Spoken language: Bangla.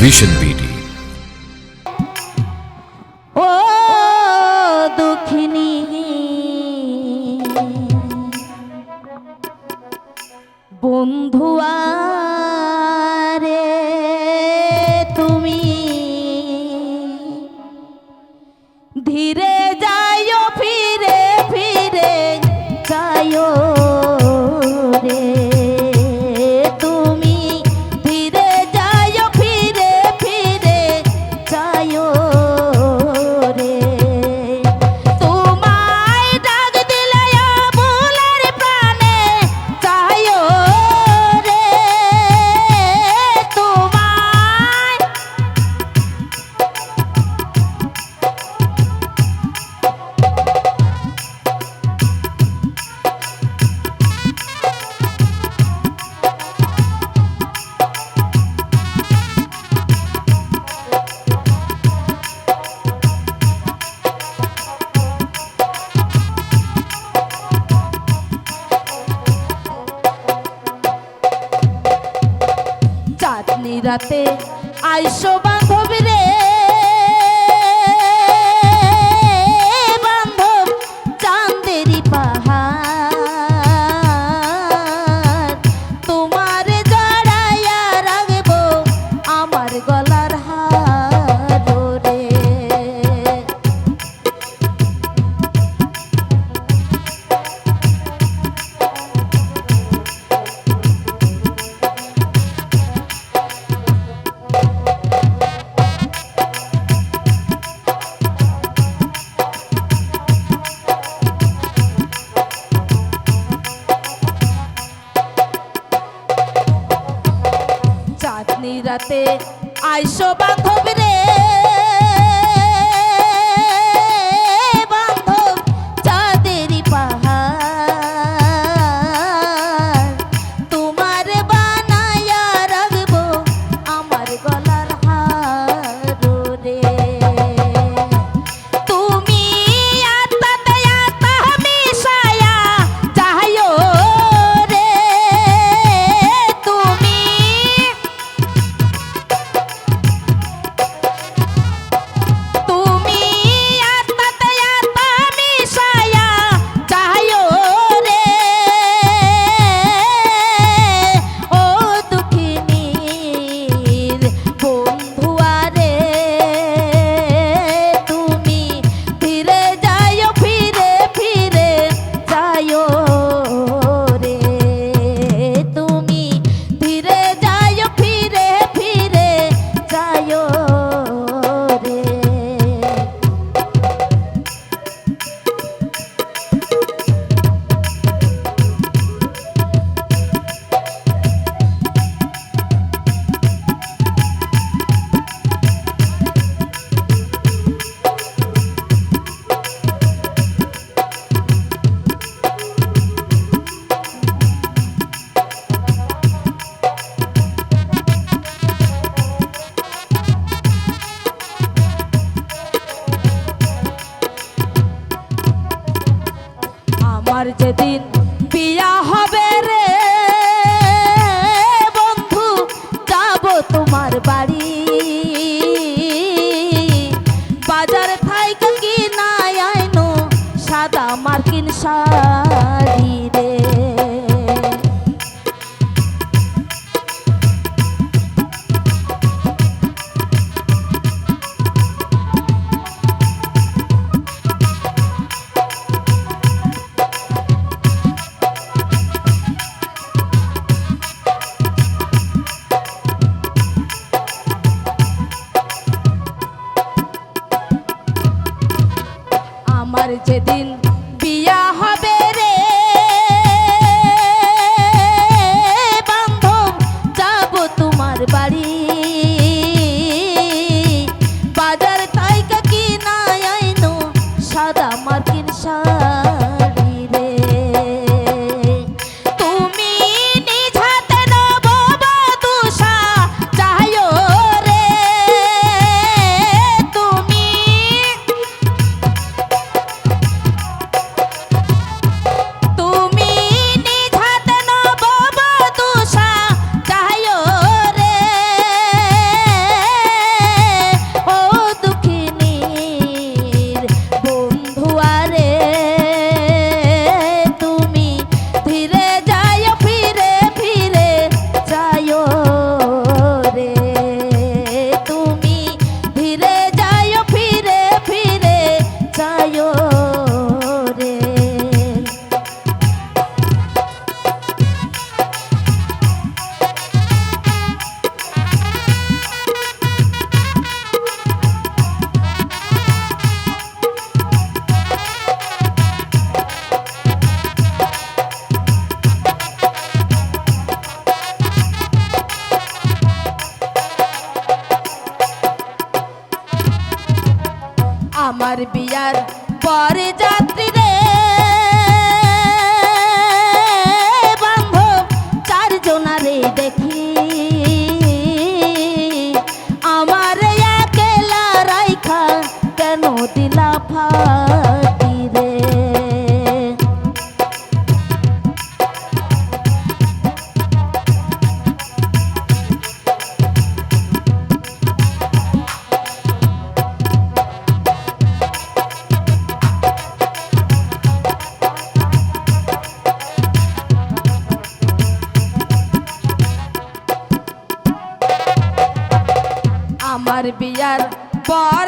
ভিশন বিডি ও দুঃখিনী। বন্ধুয়া রাতে আইসো বান্ধবীর আইসো বান্ধবী Marjatin আমার বিয়ার পরে যাত্রী রে। বান্ধব চারজনারে দেখি বিয়ার পর